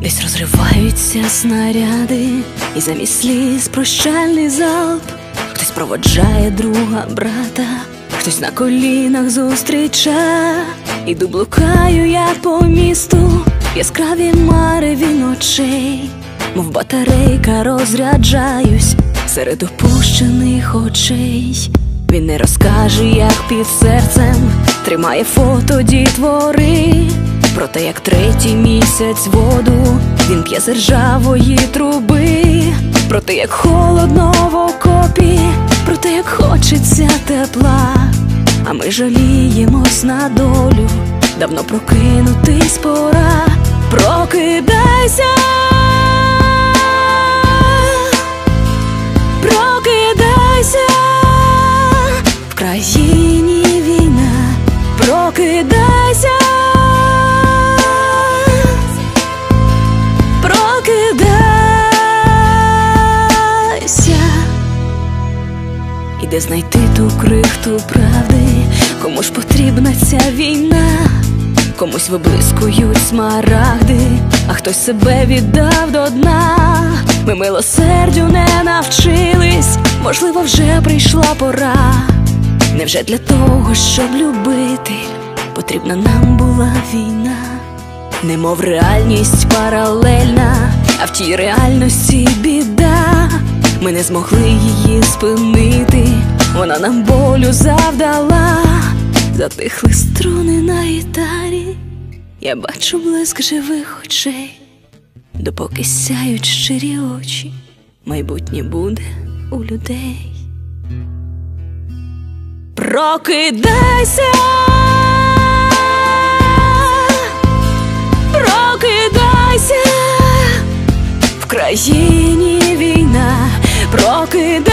Посипалися снаряди, і замість сліз прощальний залп. Хтось проводжає друга брата, хтось на колінах зустріча. Іду блукаю я по місту, яскраві мари він очей, мов батарейка розряджаюсь серед опущених очей. Він не розкаже, як під серцем тримає фото дітвори. Про те, як третій місяць воду він п'є з ржавої труби, про те, як холодно в окопі, про те, як хочеться тепла, а ми жаліємось на долю, давно прокинутись пора, прокидайся, прокидайся! В країні де знайти ту крихту правди, кому ж потрібна ця війна, комусь виблискують смарагди, а хтось себе віддав до дна. Ми милосердю не навчились, можливо, вже прийшла пора. Невже для того, щоб любити, потрібна нам була війна? Немов реальність паралельна, а в тій реальності біда. Ми не змогли її спинити, вона нам болю завдала, затихли струни на гітарі, я бачу блиск живих очей, допоки сяють щирі очі, майбутнє буде у людей. Прокидайся. Прокидайся! В країні війна, прокидайся.